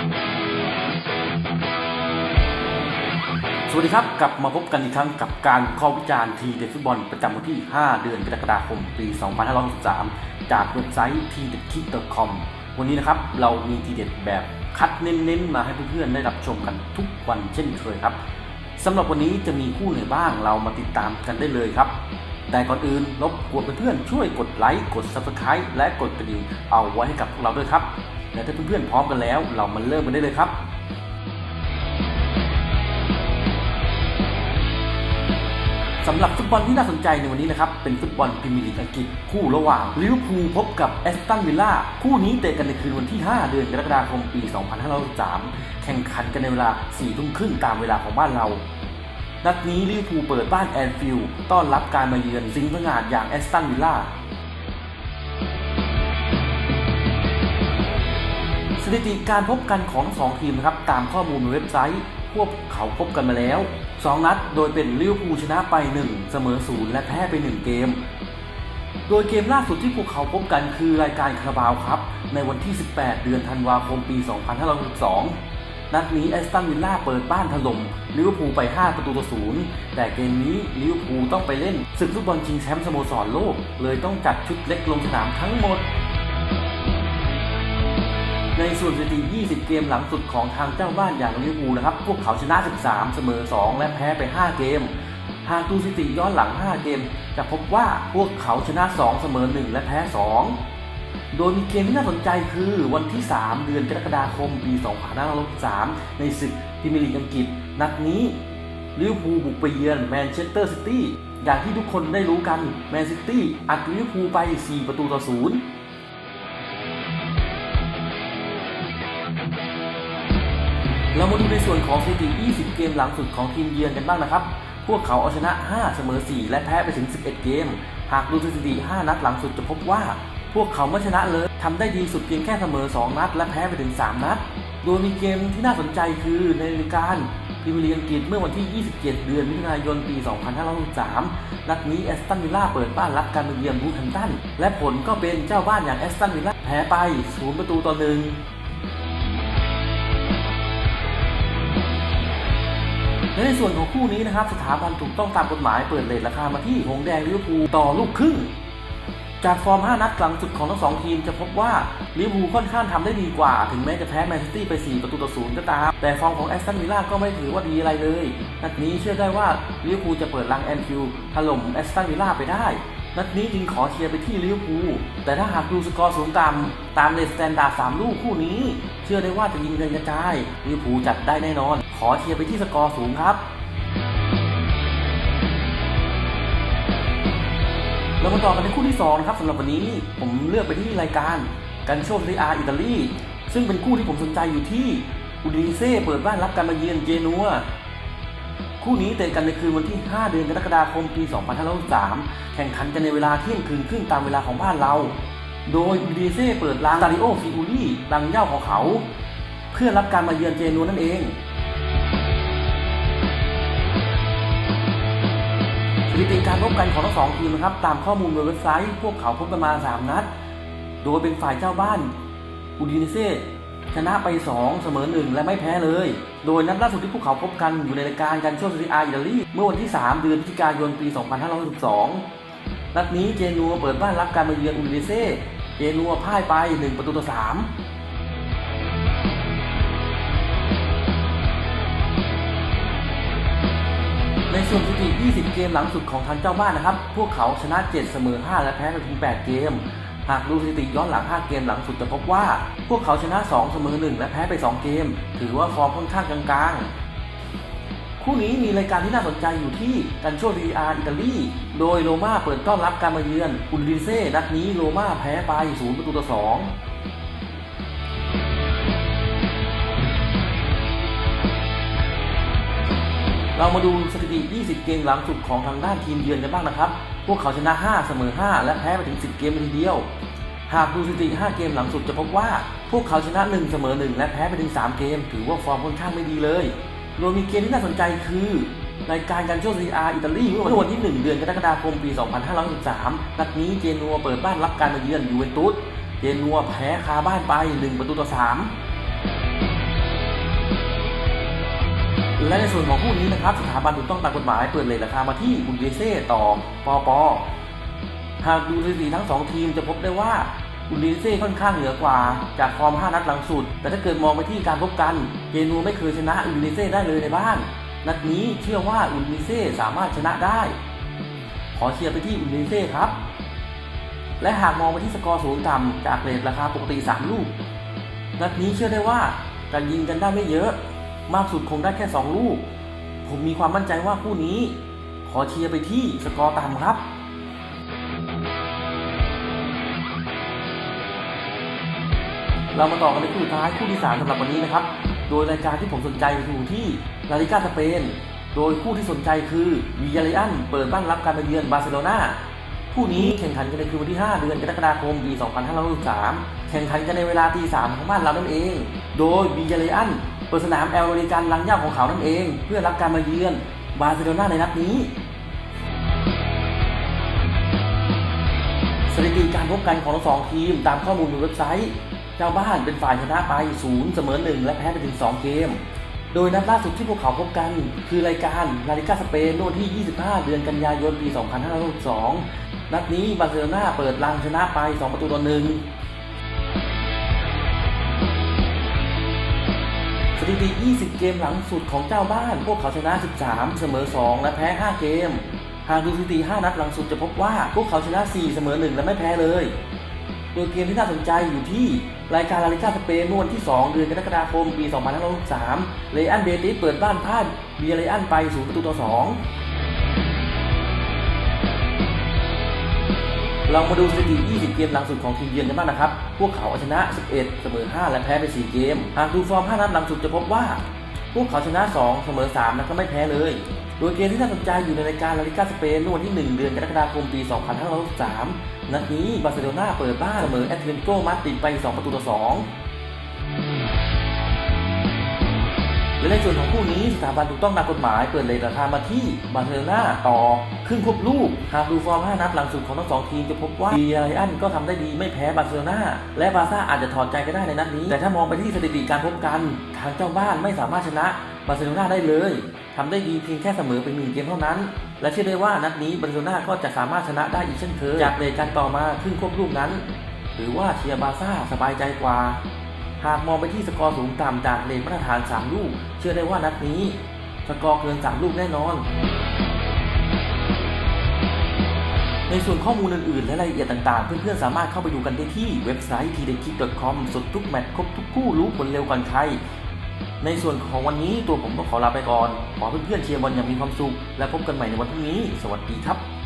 สวัสดีครับ กลับมาพบกันอีกครั้งกับการข้อวิจารณ์ทีเด็ดฟุตบอลประจำวันที่ 5 เดือนกรกฎาคม ปี 2563 จากเว็บไซต์ทีเด็ดคิด .com วันนี้นะครับ เรามีทีเด็ดแบบคัดเน้นๆ มาให้เพื่อนๆ ได้รับชมกันทุกวันเช่นเคยครับสำหรับวันนี้จะมีคู่ไหนบ้างเรามาติดตามกันได้เลยครับ แต่ก่อนอื่นรบกวนเพื่อนๆช่วยกดไลค์กด Subscribe และกดกระดิ่งเอาไว้ให้กับพวกเราด้วยครับ และถ้าเพื่อนๆพร้อมกันแล้ว เรามาเริ่มกันได้เลยครับสำหรับฟุตบอลที่น่าสนใจในวันนี้นะครับ เป็นฟุตบอลพรีเมียร์ลีกอังกฤษคู่ระหว่างลิเวอร์พูลพบกับแอสตันวิลล่าคู่นี้เตะกันในคืนวันที่ 5 เดือนกรกฎาคมปี 2563 แข่งขันกันในเวลา 4 ทุ่มครึ่งตามเวลาของบ้านเรา นัดนี้ลิเวอร์พูลเปิดบ้านแอนฟิลด์ต้อนรับการมาเยือนสิงห์พงาดอย่างแอสตันวิลล่า ถิติการพบกันของทั้งสองทีมนะครับตามข้อมูลในเว็บไซต์ พวกเขาพบกันมาแล้ว 2 นัดโดยเป็นลิเวอร์พูลชนะไป 1 เสมอ 0 และแพ้ไป 1 เกม โดยเกมล่าสุดที่พวกเขาพบกันคือรายการคาราบาวครับ ในวันที่ 18 เดือนธันวาคมปี 2562 นัดนี้แอสตันวิลล่าเปิดบ้านถล่มลิเวอร์พูลไป 5 ประตูต่อศูนย์แต่เกมนี้ลิเวอร์พูลต้องไปเล่นศึกฟุตบอลชิงแชมป์สโมสรโลก เลยต้องจัดชุดเล็กลงสนามทั้งหมด ในส่วนสถิติ 20 เกมหลังสุดของทางเจ้าบ้านอย่างลิเวอร์พูลนะครับ พวกเขาชนะ 13 เสมอ 2 และแพ้ไป 5 เกม หากดูสถิติย้อนหลัง 5 เกม จะพบว่าพวกเขาชนะ 2 เสมอ 1 และแพ้ 2 โดยมีเกมที่น่าสนใจคือวันที่ 3 เดือนกรกฎาคม ปี 2563 ในศึกพรีเมียร์ลีกอังกฤษ นัดนี้ลิเวอร์พูลบุกไปเยือนแมนเชสเตอร์ซิตี้ อย่างที่ทุกคนได้รู้กัน แมนซิตี้อัดลิเวอร์พูลไป 4 ประตูต่อ 0 เรามาดูในส่วนของสถิติ 20 เกมหลังสุดของทีมเยือนกันบ้างนะครับ พวกเขาเอาชนะ 5 เสมอ 4 และแพ้ไปถึง 11 เกม หากดูสถิติ 5 นัดหลังสุดจะพบว่า พวกเขาไม่ชนะเลยทำได้ดีสุดเพียงแค่เสมอ 2 นัด และแพ้ไปถึง 3 นัด โดยมีเกมที่น่าสนใจคือในรายการพรีเมียร์ลีกอังกฤษเมื่อวันที่ 27 เดือนมิถุนายน ปี 2563 นัดนี้แอสตันวิลล่าเปิดบ้านรับการมาเยือนบูแฮมตัน และผลก็เป็นเจ้าบ้านอย่างแอสตันวิลล่าแพ้ไป 0 ประตูต่อหนึ่ง และในส่วนของคู่นี้นะครับสถาบันถูกต้องตามกฎหมายเปิดเลทราคามาที่หงแดงลิเวอร์พูลต่อลูกครึ่งจากฟอร์ม 5 นัดหลังสุดของทั้งสองทีมจะพบว่าลิเวอร์พูลค่อนข้างทำได้ดีกว่า ถึงแม้จะแพ้แมนซิตี้ไป 4 ประตูต่อศูนย์ก็ตาม แต่ฟอร์มของแอสตันวิลล่าก็ไม่ถือว่าดีอะไรเลย นัดนี้เชื่อได้ว่าลิเวอร์พูลจะเปิดลังแอนฟิลด์ถล่มแอสตันวิลล่าไปได้ นัดนี้จึงขอเชียร์ไปที่ลิเวอร์พูลแต่ถ้าหากดูสกอร์สูงต่ำตามเลสแตนดาร์ด3ลูกคู่นี้ เชื่อได้ว่าจะยิงเงินกระจายลิเวอร์พูลจัดได้แน่นอน ขอเชียร์ไปที่สกอร์สูงครับเรามาต่อกันในคู่ที่2นะครับสำหรับวันนี้ผมเลือกไปที่รายการกันโชคซีอาร์อิตาลีซึ่งเป็นคู่ที่ผมสนใจอยู่ที่อูดินิเซ่เปิดบ้านรับการมาเยือนเจนัว คู่นี้เตะกันในคืนวันที่ 5 เดือนกรกฎาคม ปี 2563 แข่งขันกันในเวลาเที่ยงคืนครึ่งตามเวลาของบ้านเรา โดยอูดินิเซ่เปิดลานตาริโอฟิอูรี่ดังเย่าของเขา เพื่อรับการมาเยือนเจนัวนั่นเองสถิติการพบกันของทั้งสองทีมนะครับ ตามข้อมูลบนเว็บไซต์ พวกเขาพบกันมา 3 นัด โดยเป็นฝ่ายเจ้าบ้านอูดินเซ่ ชนะไป 2 เสมอ 1 และไม่แพ้เลย โดยนัดล่าสุดที่พวกเขาพบกันอยู่ในรายการการโชว์ซีอาอิตาลีเมื่อวันที่ 3 เดือนพฤศจิกายนปี 2562 นัดนี้เจนัวเปิดบ้านรับการมาเยือนอูดิเซ่เจนัวพ่ายไป 1 ประตูต่อ 3ในส่วนสถิติ 20 เกมหลังสุดของทางเจ้าบ้านนะครับ พวกเขาชนะ 7 เสมอ 5 และแพ้ไปถึง8 เกม หากดูสถิติย้อนหลัง 5 เกมหลังสุดจะพบว่า พวกเขาชนะ 2 เสมอ 1 และแพ้ไป 2 เกม ถือว่าฟอร์มค่อนข้างกลางๆ คู่นี้มีรายการที่น่าสนใจอยู่ที่กันโชดีอาร์อิตาลี โดยโรม่าเปิดต้อนรับการมาเยือนอุนดิเซ่นัดนี้โรม่าแพ้ไป 0 ประตูต่อ 2 เรามาดูสถิติ 20 เกมหลังสุดของทางด้านทีมเยือนกันบ้างนะครับ พวกเขาชนะ 5 เสมอ 5 และแพ้ไปถึง 10 เกมเลยทีเดียว หากดูสถิติ 5 เกมหลังสุดจะพบว่า พวกเขาชนะ 1 เสมอ 1 และแพ้ไปถึง 3 เกม ถือว่าฟอร์มค่อนข้างไม่ดีเลยโดยมีเกมที่น่าสนใจคือรายการการโชว์ซีอาร์อิตาลีเมื่อวันที่ 1 เดือนกรกฎาคมปี 2563นัดนี้เจนัวเปิดบ้านรับการมาเยือนยูเวนตุส เจนัวแพ้คาบ้านไป 1 ประตูต่อ 3 และในส่วนของคู่นี้นะครับสถาบันถูกต้องตามกฎหมายเปิดเลทราคามาที่อุนเดเซ่ต่อปอปอหากดูสถิติทั้งสองทีมจะพบได้ว่าอุนเดเซ่ค่อนข้างเหนือกว่าจากฟอร์ม 5 นัดหลังสุด แต่ถ้าเกิดมองไปที่การพบกันเกนูไม่เคยชนะอุนเดเซ่ได้เลยในบ้านนัดนี้เชื่อว่าอุนเดเซ่สามารถชนะได้ ขอเชียร์ไปที่อุนเดเซ่ครับและหากมองไปที่สกอร์สูงต่ำจากเรทราคาปกติ 3 ลูก นัดนี้เชื่อได้ว่าจะยิงกันได้ไม่เยอะ มากสุดคงได้แค่ 2 ลูก ผมมีความมั่นใจว่าคู่นี้ ขอเชียร์ไปที่สกอร์ต่ำครับเรามาต่อกันในคู่สุดท้ายคู่ที่ 3สำหรับวันนี้นะครับ โดยรายการที่ผมสนใจอยู่ที่ลาลิกาสเปน โดยคู่ที่สนใจคือวิยาเลอันเปิดบ้านรับการมาเยือนบาร์เซโลนาคู่นี้แข่งขันกันในคืนวันที่ 5 เดือนกรกฎาคมปี 2563 แข่งขันกันในเวลาตี3ของบ้านเรานั่นเอง โดยวิยาเลอัน เปิดสนามแอลริการลังย่าของเขานั่นเอง เพื่อรับการมาเยือนบาร์เซโลนาในนัดนี้ สถิติการพบกันของทั้งสองทีมตามข้อมูลบนเว็บไซต์ เจ้าบ้านเป็นฝ่ายชนะไป 0 เสมอ 1 และแพ้ไปถึง 2 เกม โดยนัดล่าสุดที่พวกเขาพบกัน คือรายการลาลิกาสเปนโน่นที่ 25 เดือนกันยายนปี 2562 นัดนี้บาร์เซโลนาเปิดลังชนะไป 2 ประตูต่อ1 สถิติ 20 เกมหลังสุดของเจ้าบ้าน พวกเขาชนะ 13 เสมอ 2 และแพ้ 5 เกม หากดูสถิติ 5 นัดหลังสุดจะพบว่าพวกเขาชนะ 4 เสมอ 1 และไม่แพ้เลย โดยเกมที่น่าสนใจอยู่ที่รายการลาลิกาสเปนเมื่อวันที่ 2 เดือนกรกฎาคม ปี 2563 เลอันเบติสเปิดบ้านพ่ายเบียเลอันไป 0 ประตูต่อ 2 เรามาดูสถิติ 20 เกมหลังสุดของทีมเยือนกันบ้างนะครับ พวกเขาเอาชนะ 11 เสมอ 5 และแพ้ไป 4 เกม หากดูฟอร์ม 5 นัดหลังสุดจะพบว่า พวกเขาชนะ 2 เสมอ 3 และก็ไม่แพ้เลย โดยเกมที่น่าสนใจอยู่ในรายการลาลิกาสเปนเมื่อวันที่ 1 เดือนกรกฎาคมปี 2563 นัดนี้บาร์เซโลนาเปิดบ้านเสมอแอตเลติโกมาดริดไป 2 ประตูต่อ 2 และในส่วนของคู่นี้สถาบันถูกต้องตามกฎหมายเปิดเลทราคามาที่บาร์เซโลนาต่อ ครึ่งควบลูก หากดูฟอร์ม 5 นัดหลังสุดของทั้งสองทีมจะพบว่าบีไลอันก็ทำได้ดีไม่แพ้บาร์เซโลนาและบาซ่าอาจจะถอดใจก็ได้ในนัดนี้ แต่ถ้ามองไปที่สถิติการพบกัน ทางเจ้าบ้านไม่สามารถชนะบาร์เซโลนาได้เลยทำได้ดีเพียงแค่เสมอเป็นหนึ่งเกมเท่านั้น และเชื่อได้ว่านัดนี้บาร์เซโลนาก็จะสามารถชนะได้อีกเช่นเคยจากเลการต่อมาครึ่งควบลูกนั้น หรือว่าเชียร์บาซ่าสบายใจกว่าหากมองไปที่สกอร์สูงต่ำจากเลนมาตรฐาน 3 ลูก เชื่อได้ว่านัดนี้ สกอร์เกิน 3 ลูกแน่นอน ในส่วนข้อมูลอื่นๆ และรายละเอียดต่างๆ เพื่อนๆ สามารถเข้าไปดูกันได้ที่เว็บไซต์ t d k i c c o m สดทุกแมตช์ครบทุกคู่รู้ผลเร็วก่อนใคร ในส่วนของวันนี้ตัวผมก็ขอลาไปก่อน ขอเพื่อนๆเชียร์บอลอย่างมีความสุข และพบกันใหม่ในวันพรุ่งนี้ สวัสดีครับ